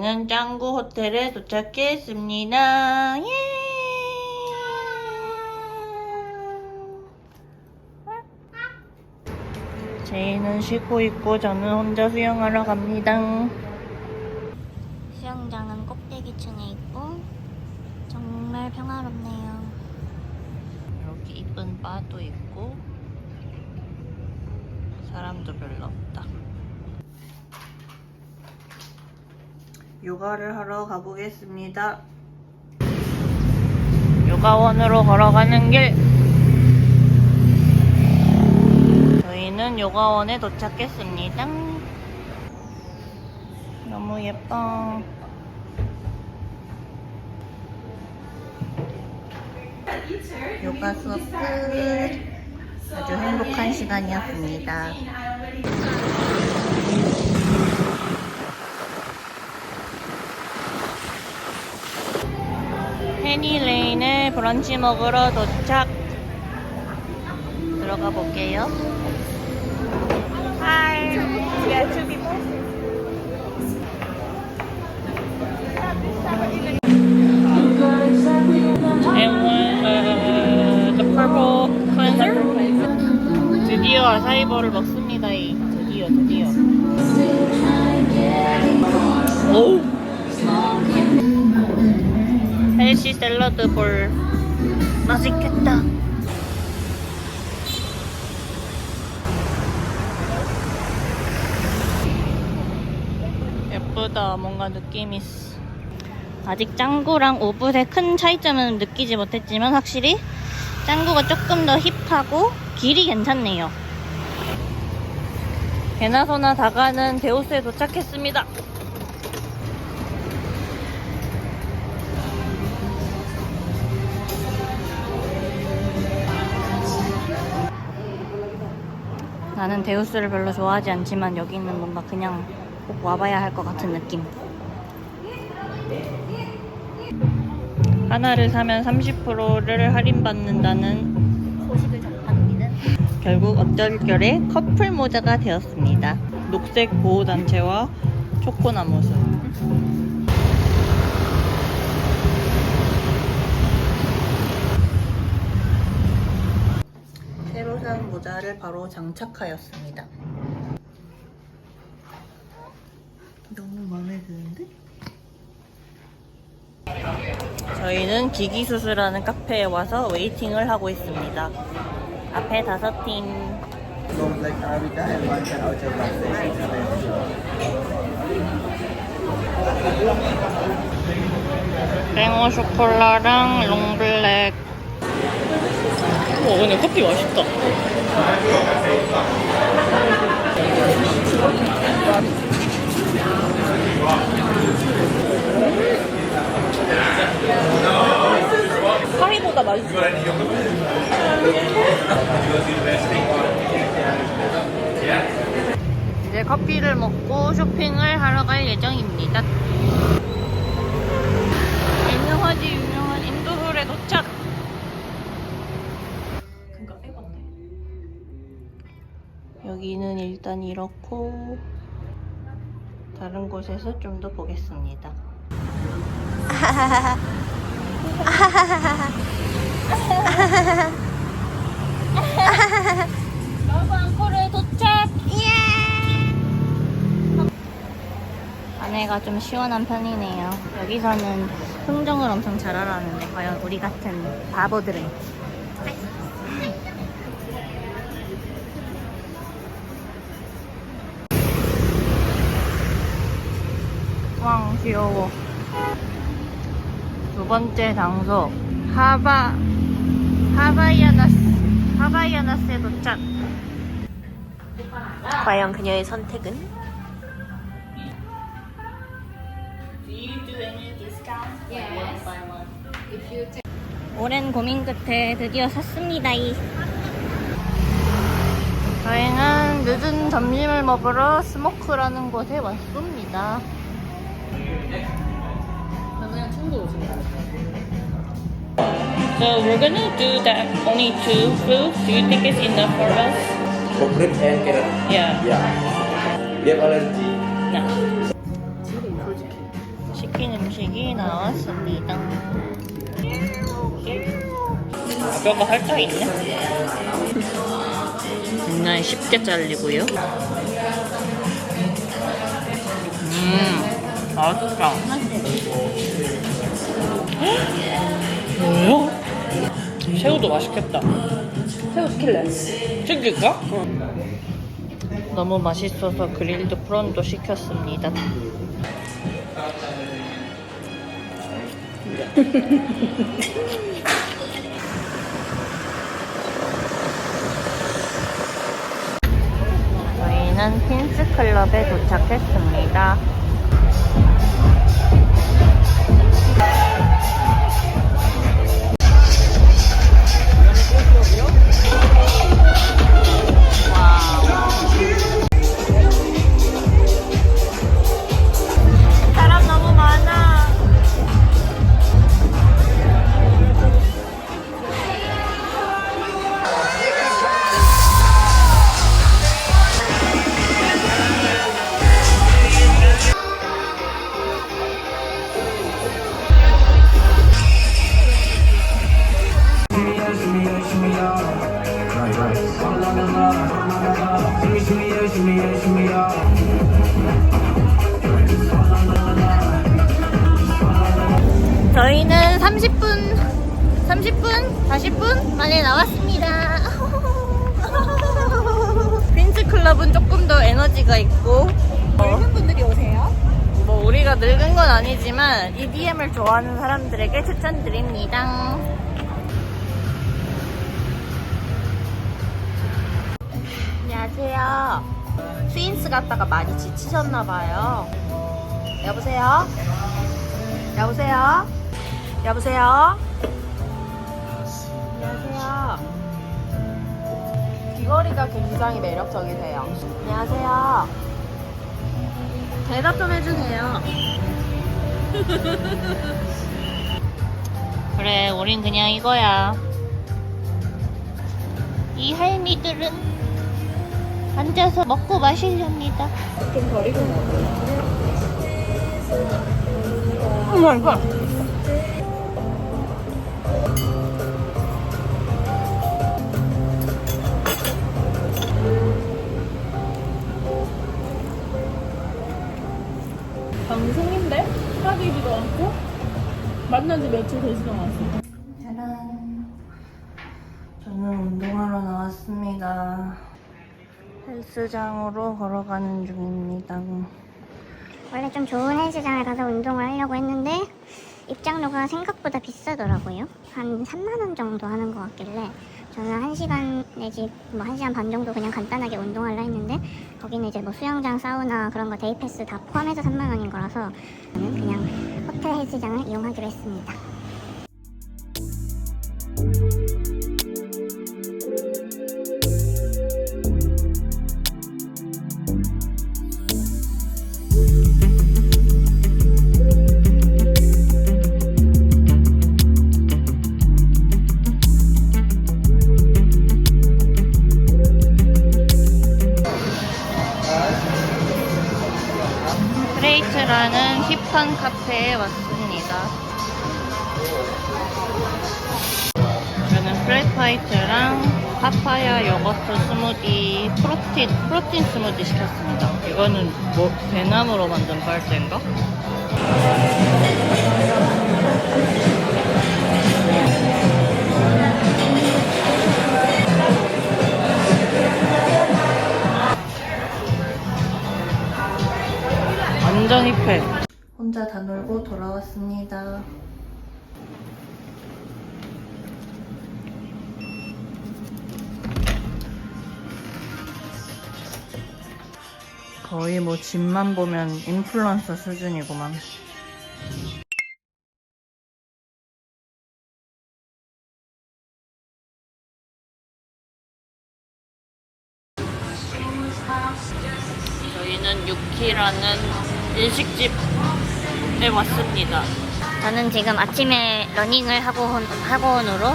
저희는 짱구 호텔에 도착했습니다. 예! 제이는 쉬고 있고 저는 혼자 수영하러 갑니다. 수영장은 꼭대기층에 있고 정말 평화롭네요. 여기 이쁜 바도 있고 사람도 별로 없다. 요가를 하러 가보겠습니다. 요가원으로 걸어가는 길. 저희는 요가원에 도착했습니다. 너무 예뻐. 요가 수업 끝. 아주 행복한 시간이었습니다. 페니레인에 브런치 먹으러 도착. 들어가 볼게요. Hi. Yeah, two people. Uh. 드디어 아사이버를 먹습니다. 헬시 샐러드 볼. 맛있겠다. 예쁘다. 뭔가 느낌 있어. 아직 짱구랑 오붓의 큰 차이점은 느끼지 못했지만 확실히 짱구가 조금 더 힙하고 길이 괜찮네요. 개나소나 다가는 데우스에 도착했습니다. 나는 데우스를 별로 좋아하지 않지만 여기는 뭔가 그냥 꼭 와봐야 할 것 같은 느낌. 하나를 사면 30%를 할인받는다는 소식을 접합니다. 결국 어쩔결에 커플 모자가 되었습니다. 녹색 보호단체와 초코나무수. 새로 산 모자를 바로 장착하였습니다. 너무 마음에 드는데? 저희는 기기수수라는 카페에 와서 웨이팅을 하고 있습니다. 앞에 다섯 팀. 땡어 쇼콜라랑 롱블랙. 와, 근데 커피 맛있다. 파리보다 맛있어. 이제 커피를 먹고 쇼핑을 하러 갈 예정입니다. 여기는 일단 이렇고 다른 곳에서 좀 더 보겠습니다. 러브 앙코르 도착! 예! 안에가 좀 시원한 편이네요. 여기서는 흥정을 엄청 잘하라는데 과연 우리 같은 바보들은 왕 귀여워. 두 번째 장소 하바 하바이아나스 하바이아나스에 도착. 과연 그녀의 선택은? 오랜 고민 끝에 드디어 샀습니다. 이. 저희는 늦은 점심을 먹으러 스모크라는 곳에 왔습니다. 그냥 충고 오신 거 So we're gonna do that only two fruits. Do you think it's enough for us? For grape and carrot. Yeah. Yeah. We have allergy. No. 치킨 음식이 나왔습니다. 뼈가 활짝 있네. 굉장히 쉽게 잘리고요. 음. 맛있다. 뭐요? 새우도 맛있겠다. 새우 시킬래? 시킬까? 너무 맛있어서 그릴드 프론도 시켰습니다. 저희는 핀스 클럽에 도착했습니다. 좋아하는 사람들에게 추천드립니다. 안녕하세요. 스윈스 갔다가 많이 지치셨나봐요. 여보세요? 여보세요? 여보세요? 안녕하세요. 귀걸이가 굉장히 매력적이세요. 안녕하세요. 대답 좀 해주세요. 그래, 우린 그냥 이거야. 이 할미들은 앉아서 먹고 마시렵니다. 좀 버리고 먹어요. 오 마이 갓. 만난 지 며칠 되지도 않았어. 짜란. 저는 운동하러 나왔습니다. 헬스장으로 걸어가는 중입니다. 원래 좀 좋은 헬스장을 가서 운동을 하려고 했는데 입장료가 생각보다 비싸더라고요. 한 3만 원 정도 하는 것 같길래 저는 1시간 내지 뭐 1시간 반 정도 그냥 간단하게 운동하려 했는데 거기는 이제 뭐 수영장, 사우나 그런 거 데이 패스 다 포함해서 3만 원인 거라서 저는 그냥 호텔 헬스장을 이용하기로 했습니다. 파파야 요거트 스무디 프로틴 프로틴 스무디 시켰습니다. 이거는 뭐 대나무로 만든 빨대인가? 완전 힙해. 혼자 다 놀고 돌아왔습니다. 거의 뭐 집만 보면 인플루언서 수준이구만. 저희는 유키라는 일식집에 왔습니다. 저는 지금 아침에 러닝을 하고 온, 하고 온으로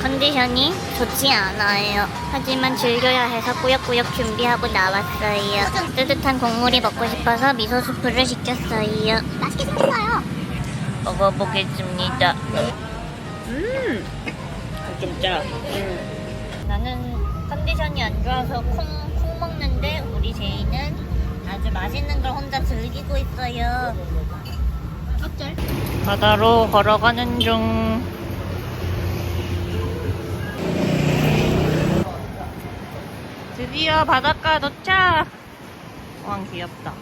컨디션이 좋지 않아요. 하지만 즐겨야 해서 꾸역꾸역 준비하고 나왔어요. 뜨뜻한 국물이 먹고 싶어서 미소 수프를 시켰어요. 맛있게 생겼어요. 먹어보겠습니다. 음, 좀 짜. 나는 컨디션이 안 좋아서 콩, 콩 먹는데 우리 제이는 아주 맛있는 걸 혼자 즐기고 있어요. 어쩔? 바다로 걸어가는 중. 드디어 바닷가 도착! 왕 귀엽다.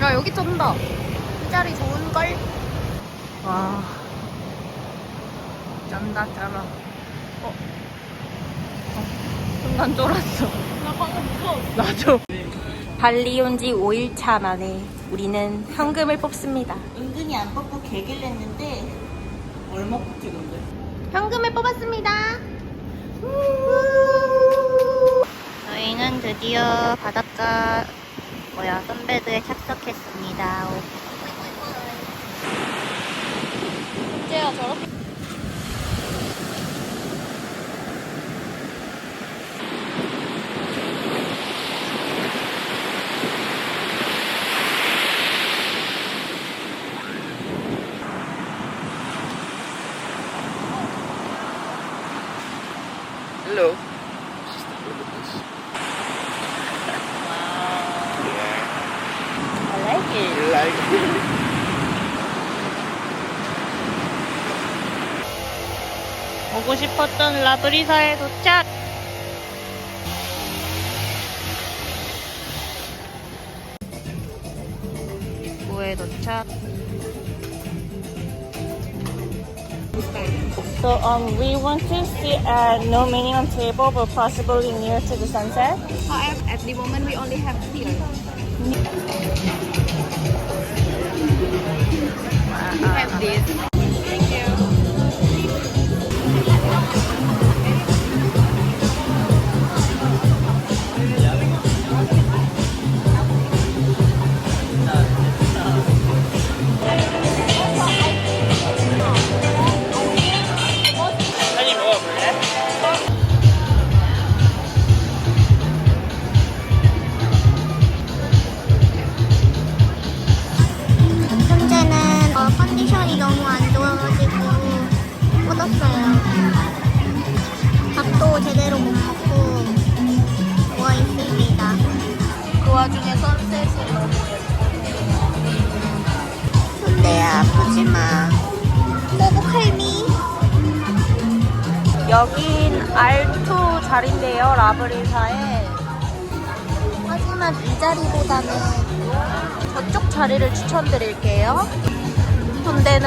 야, 여기 쩐다. 이 자리 좋은걸? 와. 쩐다, 쩔어. 어. 어. 순간 쫄았어. 나 방금 무서웠어. 나도. 발리 온 지 5일차 만에 우리는 현금을 뽑습니다. 은근히 안 뽑고 개길 냈는데 얼마 뽑지 근데? 현금을 뽑았습니다. 저희는 드디어 바닷가 뭐야 선베드에 착석했습니다. 문제야 저렇게 싶었던 라브리사에 도착. 입구에 도착. So um, we want to sit at no minimum table, but possibly near to the sunset. However, at the moment we only have here. We have this.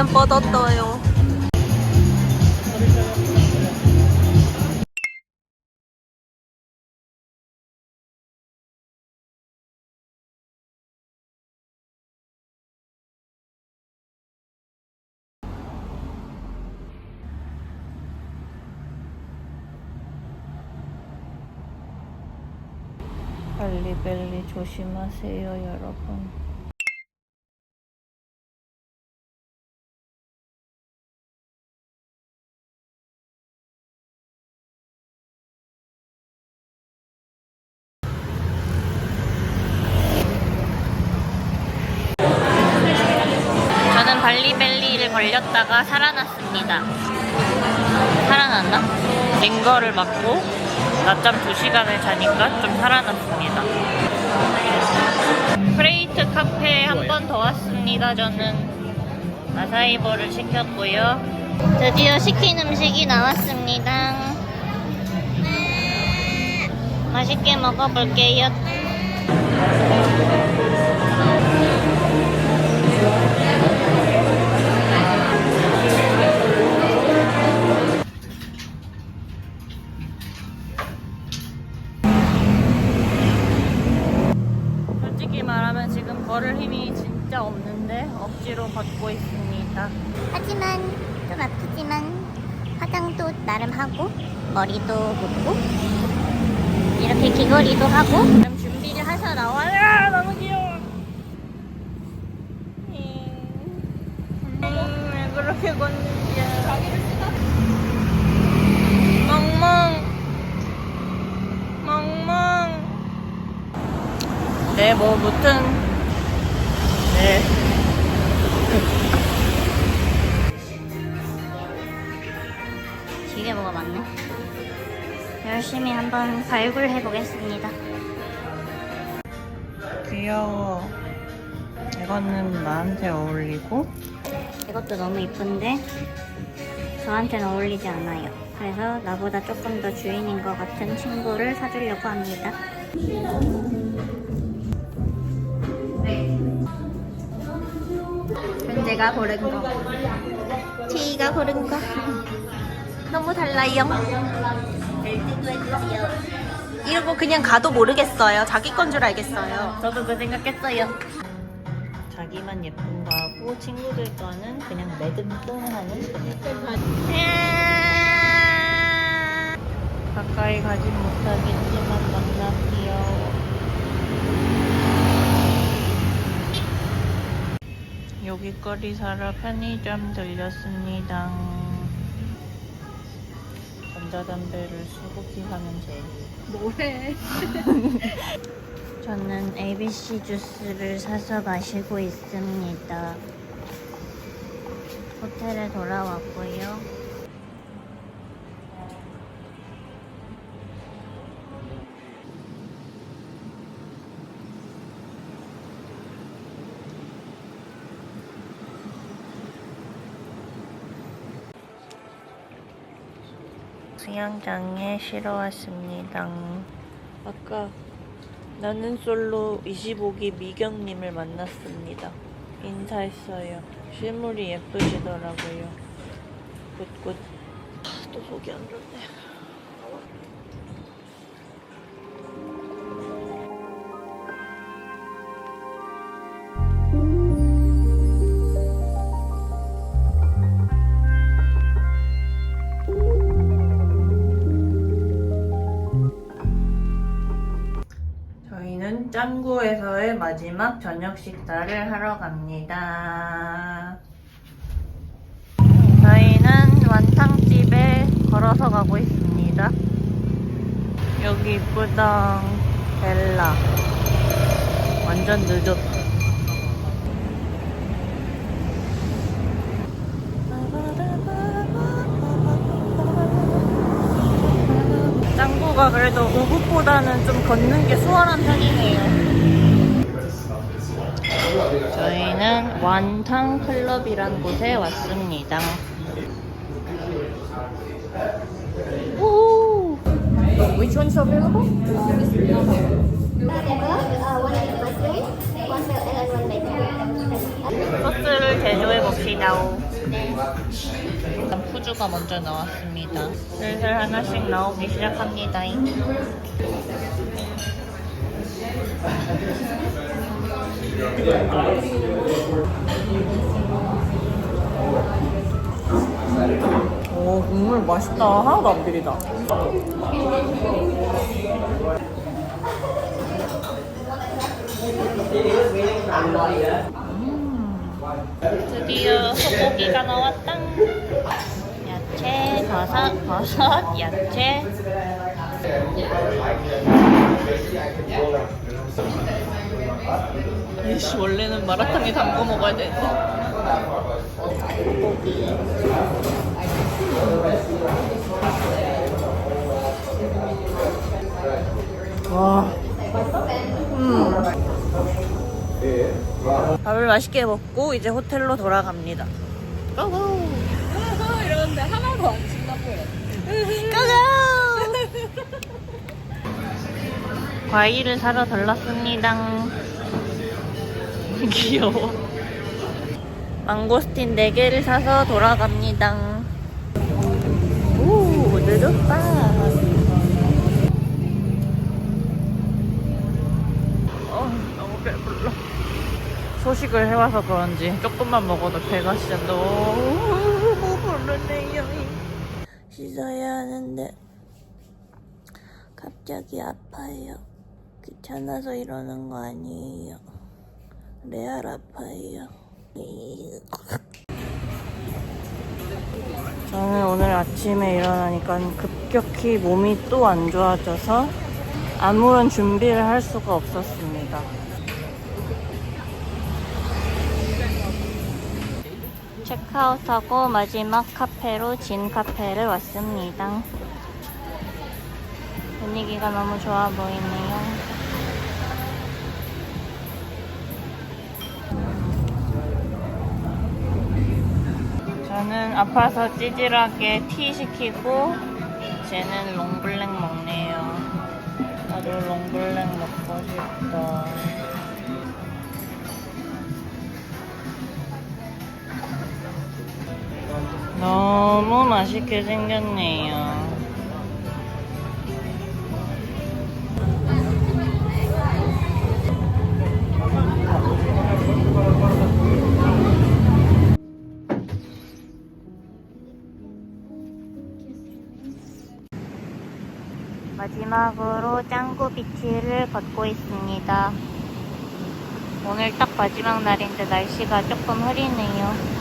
군대는 뻗었어요. 발리벨리 조심하세요, 여러분. 살아났습니다. 살아났나? 링거를 맞고 낮잠 2시간을 자니까 좀 살아났습니다. 프레이트 카페에 한번 더 왔습니다. 저는 아사이버를 시켰고요. 드디어 시킨 음식이 나왔습니다. 맛있게 먹어볼게요. 걷고 있습니다. 하지만 좀 아프지만 화장도 나름 하고 머리도 묶고 이렇게 귀걸이도 하고 지금 준비를 하셔 나와요. 너무 귀여워. 음, 왜 그렇게 쓰다 멍멍. 멍멍. 네, 뭐, 무튼. 한번 발굴해 보겠습니다. 귀여워. 이거는 나한테 어울리고 이것도 너무 이쁜데 저한테는 어울리지 않아요. 그래서 나보다 조금 더 주인인 것 같은 친구를 사주려고 합니다. 현재가 고른 거. 제이가 고른 거. 너무 달라요. 이러고 그냥 가도 모르겠어요. 자기 건 줄 알겠어요. 저도 그 생각했어요. 자기만 예쁜 거 하고 친구들 거는 그냥 매듭뜬하는 가까이 가진 못하겠지만 만나 귀여워 여기 거리 사러 편의점 들렸습니다 전자담배를 수북히 사면 제일 뭐해? 저는 ABC 주스를 사서 마시고 있습니다. 호텔에 돌아왔고요. 수영장에 쉬러 왔습니다. 아까 나는 솔로 25기 미경님을 만났습니다. 인사했어요. 실물이 예쁘시더라고요. 굿굿. 아, 또 속이 안 좋네. 짱구에서의 마지막 저녁 식사를 하러 갑니다. 저희는 완탕집에 걸어서 가고 있습니다. 여기 이쁘다. 벨라. 완전 늦었다. 그래도 우붓보다는 좀 걷는 게 수월한 편이네요. 저희는 완탕 클럽이란 곳에 왔습니다. 오! Which one's available? 소스를 제조해 봅시다. 푸주가 먼저 나왔습니다. 슬슬 하나씩 나오기 시작합니다. 오 국물 맛있다. 하나도 안 비리다. 드디어 소고기가 나왔다. 야채, 버섯, 버섯, 야채. 이씨 원래는 마라탕에 담궈 먹어야 되는데. 소고기. 와. 음. 밥을 맛있게 먹고 이제 호텔로 돌아갑니다. 고고! 이러는데 안 신나 보여. 고고! 과일을 사러 들렀습니다. 귀여워. 망고스틴 4개를 사서 돌아갑니다. 오, 늦었다. 어. 소식을 해와서 그런지 조금만 먹어도 배가 진짜 너무 부르네요. 씻어야 하는데 갑자기 아파요. 귀찮아서 이러는 거 아니에요. 레알 아파요. 저는 오늘 아침에 일어나니까 급격히 몸이 또 안 좋아져서 아무런 준비를 할 수가 없었습니다. 체크아웃하고 마지막 카페로 진 카페를 왔습니다. 분위기가 너무 좋아 보이네요. 저는 아파서 찌질하게 티 시키고 쟤는 롱블랙 먹네요. 나도 롱블랙 먹고 싶다. 너무 맛있게 생겼네요. 마지막으로 짱구 비치를 걷고 있습니다. 오늘 딱 마지막 날인데 날씨가 조금 흐리네요.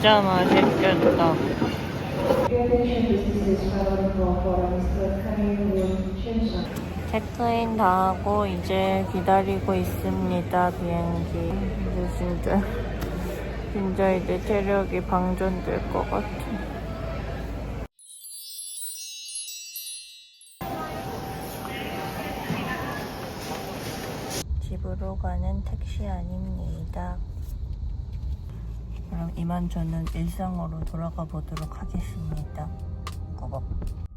진짜 맛있겠다. 체크인 다 하고 이제 기다리고 있습니다 비행기. 이제 진짜 진짜 이제 체력이 방전될 것 같아. 집으로 가는 택시 아닙니다. 그럼 이만 저는 일상으로 돌아가 보도록 하겠습니다. 꾸벅.